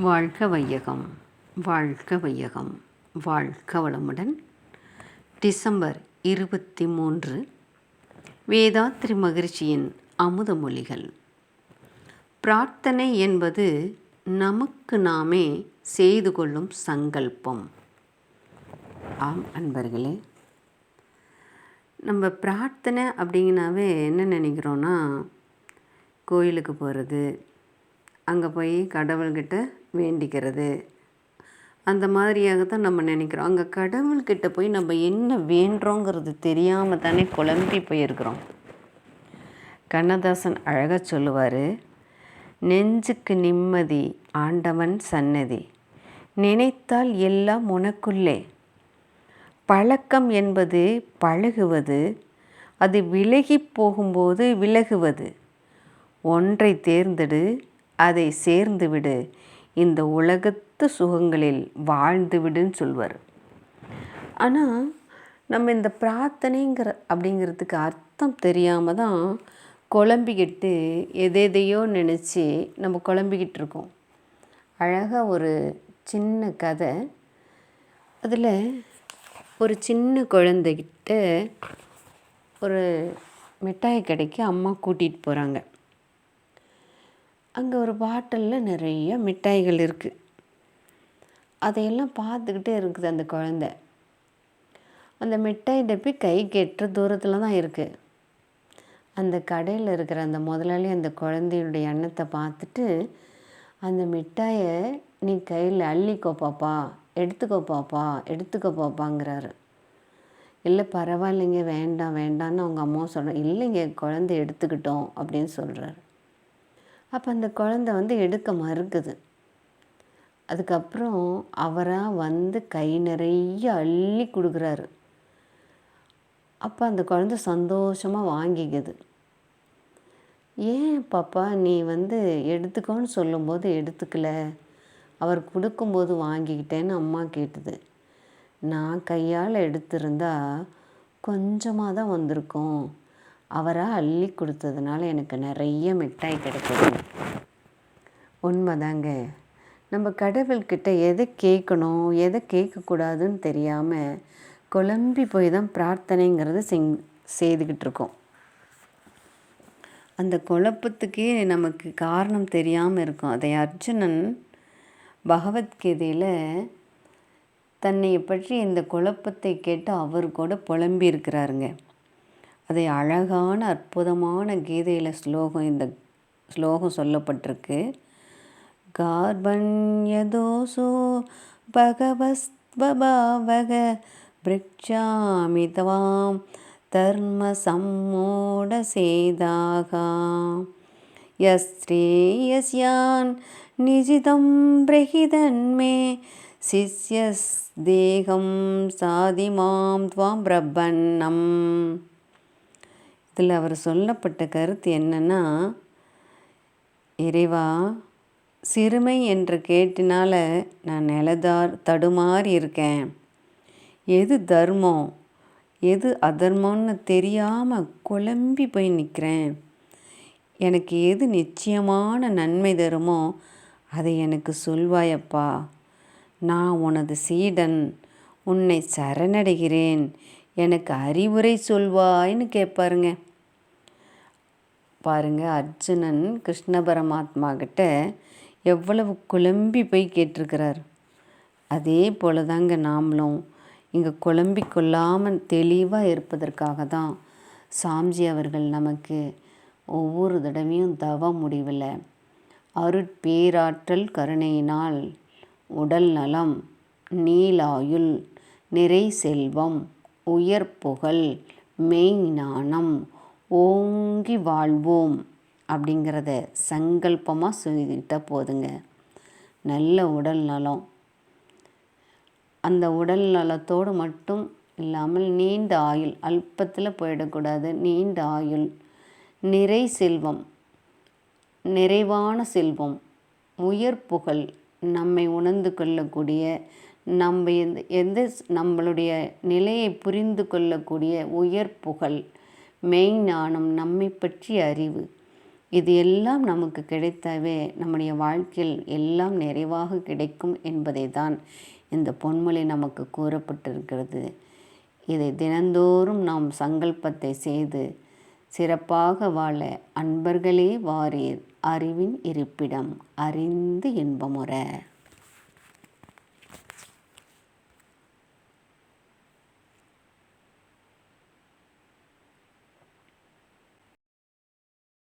வாழ்க வையகம் வாழ்க வையகம் வாழ்க வளமுடன். டிசம்பர் இருபத்தி மூன்று வேதாத்ரி மகிழ்ச்சியின் அமுத மொழிகள். பிரார்த்தனை என்பது நமக்கு நாமே செய்து கொள்ளும் சங்கல்பம். ஆம் அன்பர்களே. நம்ம பிரார்த்தனை அப்படிங்கனாவே என்ன நினைக்கிறோன்னா கோயிலுக்கு போகிறது அங்கே போய் கடவுள்கிட்ட வேண்டிக்கிறது. அந்த மாதிரியாக தான் நம்ம நினைக்கிறோம். அங்கே கடவுள்கிட்ட போய் நம்ம என்ன வேண்டுறோங்கிறது தெரியாமல் தானே குழம்பி போயிருக்கிறோம். கண்ணதாசன் அழகாக சொல்லுவார் நெஞ்சுக்கு நிம்மதி ஆண்டவன் சன்னதி நினைத்தால் எல்லாம் உனக்குள்ளே. பழக்கம் என்பது பழகுவது அது விலகி போகும்போது விலகுவது. ஒன்றை தேர்ந்தெடு அதை சேர்ந்து விடு. இந்த உலகத்து சுகங்களில் வாழ்ந்து விடுன்னு சொல்வார். ஆனால் நம்ம இந்த பிரார்த்தனைங்கிற அப்படிங்கிறதுக்கு அர்த்தம் தெரியாமல் தான் குழம்பிக்கிட்டு எதெதையோ நினச்சி நம்ம குழம்பிக்கிட்டு இருக்கோம். அழகாக ஒரு சின்ன கதை. அதில் ஒரு சின்ன குழந்தைகிட்ட ஒரு மிட்டாய் கடைக்கு அம்மா கூட்டிகிட்டு போகிறாங்க அங்கே ஒரு பாட்டிலில் நிறைய மிட்டாய்கள் இருக்குது அதையெல்லாம் பார்த்துக்கிட்டே இருக்குது அந்த குழந்த. அந்த மிட்டாய் டப்பி கை கெட்டுற தூரத்தில் தான் இருக்குது அந்த கடையில் இருக்கிற அந்த முதலாளி அந்த குழந்தையுடைய எண்ணத்தை பார்த்துட்டு அந்த மிட்டாயை நீ கையில் அள்ளிக்கோ பாப்பா எடுத்துக்கோ பாப்பா எடுத்துக்கோ பாப்பாங்கிறாரு. இல்லை பரவாயில்லைங்க வேண்டாம் வேண்டான்னு அவங்க அம்மா சொல்கிறேன் இல்லைங்க குழந்தை எடுத்துக்கிட்டோம் அப்படின்னு சொல்கிறாரு அப்போ அந்த குழந்த வந்து எடுக்க மறுக்குது. அதுக்கப்புறம் அவராக வந்து கை நிறைய அள்ளி கொடுக்குறாரு. அப்போ அந்த குழந்த சந்தோஷமாக வாங்கிக்குது. ஏன் பாப்பா நீ வந்து எடுத்துக்கோன்னு சொல்லும்போது எடுத்துக்கல? அவர் கொடுக்கும்போது வாங்கிக்கிட்டேன்னு அம்மா கேட்டுது. நான் கையால் எடுத்திருந்தா கொஞ்சமாக தான் வந்திருக்கோம். அவராக அள்ளி கொடுத்ததுனால எனக்கு நிறைய மிட்டாய் கிடைக்குது. உண்மைதாங்க. நம்ம கடவுள்கிட்ட எதை கேட்கணும் எதை கேட்கக்கூடாதுன்னு தெரியாமல் குழம்பி போய் தான் பிரார்த்தனைங்கிறத செங் செய்துக்கிட்டு இருக்கோம். அந்த குழப்பத்துக்கே நமக்கு காரணம் தெரியாமல் இருக்கும். அதை அர்ஜுனன் பகவத்கீதையில் தன்னை பற்றி இந்த குழப்பத்தை கேட்டு அவர் கூட புலம்பி இருக்கிறாருங்க. அதை அழகான அற்புதமான கீதையில் ஸ்லோகம் இந்த ஸ்லோகம் சொல்லப்பட்டிருக்கு. கார்பண்யதோசோ பகவஸ்வபாவக பிரிக்ஷாமி தவாம் தர்ம சம்மோட சேதாக. யஸ்ரேயஸ்யான் நிஜிதம் பிரகிதன்மே சிஷ்யஸ் தேகம் சாதிமாம் துவாம் பிரபன்னம். இதில் அவர் சொல்லப்பட்ட கருத்து என்னென்னா இறைவா சிறுமை என்று கேட்டினால நான் நிலதார் தடுமாறி இருக்கேன். எது தர்மம் எது அதர்மம்னு தெரியாமல் குழம்பி போய் நிற்கிறேன் எனக்கு எது நிச்சயமான நன்மை தருமோ அதை எனக்கு சொல்வாயப்பா. நான் உனது சீடன் உன்னை சரணடைகிறேன். எனக்கு அறிவுரை சொல்வாய்னு கேட்பாருங்க பாருங்க அர்ஜுனன் கிருஷ்ண பரமாத்மா கிட்ட எவ்வளவு குழம்பி போய் கேட்டிருக்கிறார். அதே போல தாங்க நாமளும். இங்கே குழம்பி கொள்ளாமல் தெளிவாக இருப்பதற்காக தான் சாம்ஜி அவர்கள் நமக்கு ஒவ்வொரு தடவையும் தவ முடிவில் அருட்பேராற்றல் கருணையினால் உடல் நலம் நீலாயுள் நிறை செல்வம் உயர் புகழ் மெய்ஞானம் ஓங்கி வாழ்வோம் அப்படிங்கிறத சங்கல்பமாக சொல்லிக்கிட்டால் போதுங்க. நல்ல உடல் நலம். அந்த உடல் நலத்தோடு மட்டும் இல்லாமல் நீண்ட ஆயுள் அல்பத்தில் போயிடக்கூடாது. நீண்ட ஆயுள் நிறை செல்வம் நிறைவான செல்வம் உயர் புகழ் நம்மை உணர்ந்து கொள்ளக்கூடிய நம்ம எந்த எந்த நம்மளுடைய நிலையை புரிந்து கொள்ளக்கூடிய உயர் புகழ் மெய்ஞானம் நம்மை பற்றிய அறிவு. இது எல்லாம் நமக்கு கிடைத்தவே நம்முடைய வாழ்க்கையில் எல்லாம் நிறைவாக கிடைக்கும் என்பதை தான் இந்த பொன்மொழி நமக்கு கூறப்பட்டிருக்கிறது. இதை தினந்தோறும் நாம் சங்கல்பத்தை செய்து சிறப்பாக வாழ அன்பர்களே வாரீர் அறிவின் இருப்பிடம் அறிந்து இன்பமுற.